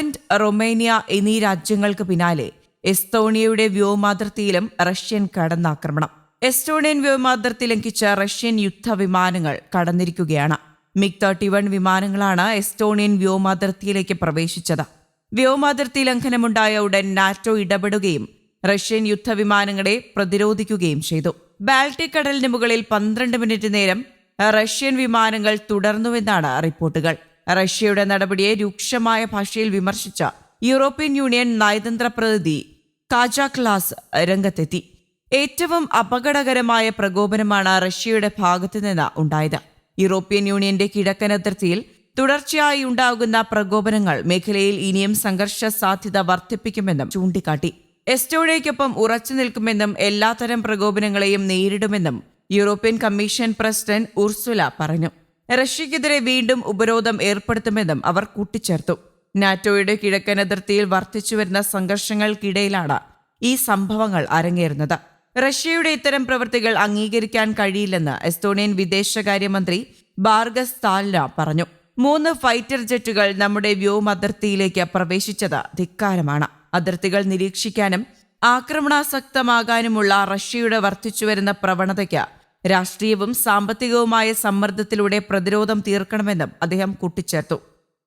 Poland Romania എന്നീ രാജ്യങ്ങൾക്ക് പിന്നാലെ എസ്തോണിയയുടെ വ്യോമാതിർത്തിയിലും റഷ്യൻ കടന്നാക്രമണം. എസ്റ്റോണിയൻ വ്യോമാതിർത്തി ലംഘിച്ച റഷ്യൻ യുദ്ധവിമാനങ്ങൾ കടന്നിരിക്കുകയാണ്. മിഗ് തേർട്ടി വൺ വിമാനങ്ങളാണ് എസ്റ്റോണിയൻ വ്യോമാതിർത്തിയിലേക്ക് പ്രവേശിച്ചത്. വ്യോമാതിർത്തി ലംഘനമുണ്ടായ ഉടൻ നാറ്റോ ഇടപെടുകയും റഷ്യൻ യുദ്ധവിമാനങ്ങളെ പ്രതിരോധിക്കുകയും ചെയ്തു. ബാൽട്ടിക് കടലിന് മുകളിൽ പന്ത്രണ്ട് മിനിറ്റ് നേരം റഷ്യൻ വിമാനങ്ങൾ തുടർന്നുവെന്നാണ് റിപ്പോർട്ടുകൾ. റഷ്യയുടെ നടപടിയെ രൂക്ഷമായ ഭാഷയിൽ വിമർശിച്ച യൂറോപ്യൻ യൂണിയൻ നയതന്ത്ര പ്രതിനിധി കാജാക്ലാസ് രംഗത്തെത്തി. ഏറ്റവും അപകടകരമായ പ്രകോപനമാണ് റഷ്യയുടെ ഭാഗത്തുനിന്ന് ഉണ്ടായത്. യൂറോപ്യൻ യൂണിയന്റെ കിഴക്കൻ അതിർത്തിയിൽ തുടർച്ചയായി ഉണ്ടാകുന്ന പ്രകോപനങ്ങൾ മേഖലയിൽ ഇനിയും സംഘർഷ സാധ്യത വർദ്ധിപ്പിക്കുമെന്നും ചൂണ്ടിക്കാട്ടി. എസ്റ്റോണിയയ്ക്കൊപ്പം ഉറച്ചു നിൽക്കുമെന്നും എല്ലാത്തരം പ്രകോപനങ്ങളെയും നേരിടുമെന്നും യൂറോപ്യൻ കമ്മീഷൻ പ്രസിഡന്റ് ഉർസുല പറഞ്ഞു. റഷ്യക്കെതിരെ വീണ്ടും ഉപരോധം ഏർപ്പെടുത്തുമെന്നും അവർ കൂട്ടിച്ചേർത്തു. നാറ്റോയുടെ കിഴക്കൻ അതിർത്തിയിൽ വർദ്ധിച്ചുവരുന്ന സംഘർഷങ്ങൾക്കിടയിലാണ് ഈ സംഭവങ്ങൾ അരങ്ങേറുന്നത്. റഷ്യയുടെ ഇത്തരം പ്രവൃത്തികൾ അംഗീകരിക്കാൻ കഴിയില്ലെന്ന് എസ്തോണിയൻ വിദേശകാര്യമന്ത്രി ബാർഗസ് താൽന പറഞ്ഞു. മൂന്ന് ഫൈറ്റർ ജെറ്റുകൾ നമ്മുടെ വ്യോമതിർത്തിയിലേക്ക് പ്രവേശിച്ചത് ധിക്കാരമാണ്. അതിർത്തികൾ നിരീക്ഷിക്കാനും ആക്രമണാസക്തമാകാനുമുള്ള റഷ്യയുടെ വർദ്ധിച്ചുവരുന്ന പ്രവണതയ്ക്ക് രാഷ്ട്രീയവും സാമ്പത്തികവുമായ സമ്മർദ്ദത്തിലൂടെ പ്രതിരോധം തീർക്കണമെന്നും അദ്ദേഹം കൂട്ടിച്ചേർത്തു.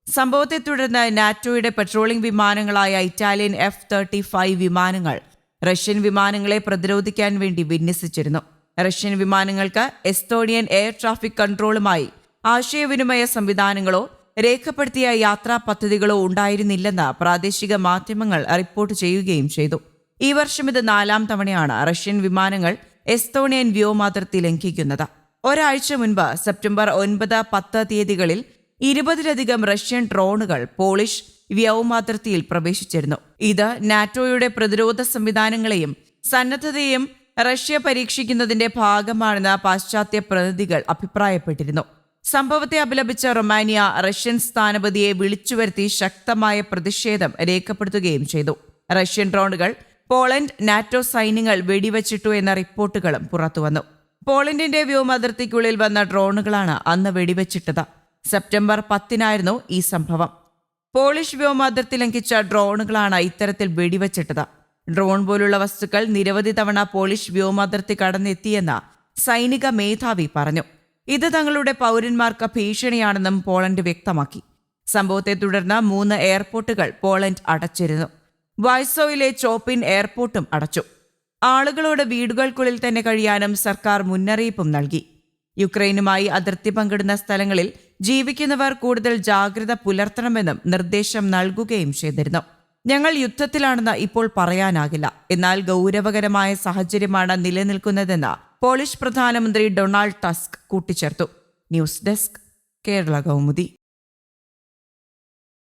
സംഭവത്തെ തുടർന്ന് നാറ്റോയുടെ പെട്രോളിംഗ് വിമാനങ്ങളായ ഇറ്റാലിയൻ എഫ് തേർട്ടി ഫൈവ് വിമാനങ്ങൾ റഷ്യൻ വിമാനങ്ങളെ പ്രതിരോധിക്കാൻ വേണ്ടി വിന്യസിച്ചിരുന്നു. റഷ്യൻ വിമാനങ്ങൾക്ക് എസ്തോണിയൻ എയർ ട്രാഫിക് കൺട്രോളുമായി ആശയവിനിമയ സംവിധാനങ്ങളോ രേഖപ്പെടുത്തിയ യാത്രാ പദ്ധതികളോ ഉണ്ടായിരുന്നില്ലെന്ന് പ്രാദേശിക മാധ്യമങ്ങൾ റിപ്പോർട്ട് ചെയ്യുകയും ചെയ്തു. ഈ വർഷം ഇത് നാലാം തവണയാണ് റഷ്യൻ വിമാനങ്ങൾ എസ്തോണിയൻ വ്യോമാതിർത്തി ലംഘിക്കുന്നത്. ഒരാഴ്ച മുൻപ് സെപ്റ്റംബർ ഒൻപത് പത്ത് തീയതികളിൽ ഇരുപതിലധികം റഷ്യൻ ഡ്രോണുകൾ പോളിഷ് വ്യോമാതിർത്തിയിൽ പ്രവേശിച്ചിരുന്നു. ഇത് നാറ്റോയുടെ പ്രതിരോധ സംവിധാനങ്ങളെയും സന്നദ്ധതയും റഷ്യ പരീക്ഷിക്കുന്നതിന്റെ ഭാഗമാണെന്ന് പാശ്ചാത്യ പ്രതിനിധികൾ അഭിപ്രായപ്പെട്ടിരുന്നു. സംഭവത്തെ അപലപിച്ച റൊമാനിയ റഷ്യൻ സ്ഥാനപതിയെ വിളിച്ചുവരുത്തി ശക്തമായ പ്രതിഷേധം രേഖപ്പെടുത്തുകയും ചെയ്തു. റഷ്യൻ ഡ്രോണുകൾ പോളണ്ട് നാറ്റോ സൈന്യങ്ങൾ വെടിവച്ചിട്ടു എന്ന റിപ്പോർട്ടുകളും പുറത്തുവന്നു. പോളണ്ടിന്റെ വ്യോമാതിർത്തിക്കുള്ളിൽ വന്ന ഡ്രോണുകളാണ് അന്ന് വെടിവച്ചിട്ടത്. സെപ്റ്റംബർ പത്തിനായിരുന്നു ഈ സംഭവം. പോളിഷ് വ്യോമാതിർത്തി ലംഘിച്ച ഡ്രോണുകളാണ് ഇത്തരത്തിൽ വെടിവച്ചിട്ടത്. ഡ്രോൺ പോലുള്ള വസ്തുക്കൾ നിരവധി തവണ പോളിഷ് വ്യോമാതിർത്തി കടന്നെത്തിയെന്ന് സൈനിക മേധാവി പറഞ്ഞു. ഇത് തങ്ങളുടെ പൗരന്മാർക്ക് ഭീഷണിയാണെന്നും പോളണ്ട് വ്യക്തമാക്കി. സംഭവത്തെ തുടർന്ന് മൂന്ന് എയർപോർട്ടുകൾ പോളണ്ട് അടച്ചിരുന്നു. വൈസോയിലെ ചോപ്പിൻ എയർപോർട്ടും അടച്ചു. ആളുകളോട് വീടുകൾക്കുള്ളിൽ തന്നെ കഴിയാനും സർക്കാർ മുന്നറിയിപ്പും നൽകി. യുക്രൈനുമായി അതിർത്തി പങ്കിടുന്ന സ്ഥലങ്ങളിൽ ജീവിക്കുന്നവർ കൂടുതൽ ജാഗ്രത പുലർത്തണമെന്നും നിർദ്ദേശം നൽകുകയും ചെയ്തിരുന്നു. ഞങ്ങൾ യുദ്ധത്തിലാണെന്ന് ഇപ്പോൾ പറയാനാകില്ല. എന്നാൽ ഗൗരവകരമായ സാഹചര്യമാണ് നിലനിൽക്കുന്നതെന്ന് പോളിഷ് പ്രധാനമന്ത്രി ഡൊണാൾഡ് ടസ്ക് കൂട്ടിച്ചേർത്തു. News desk Kerala Kaumudi.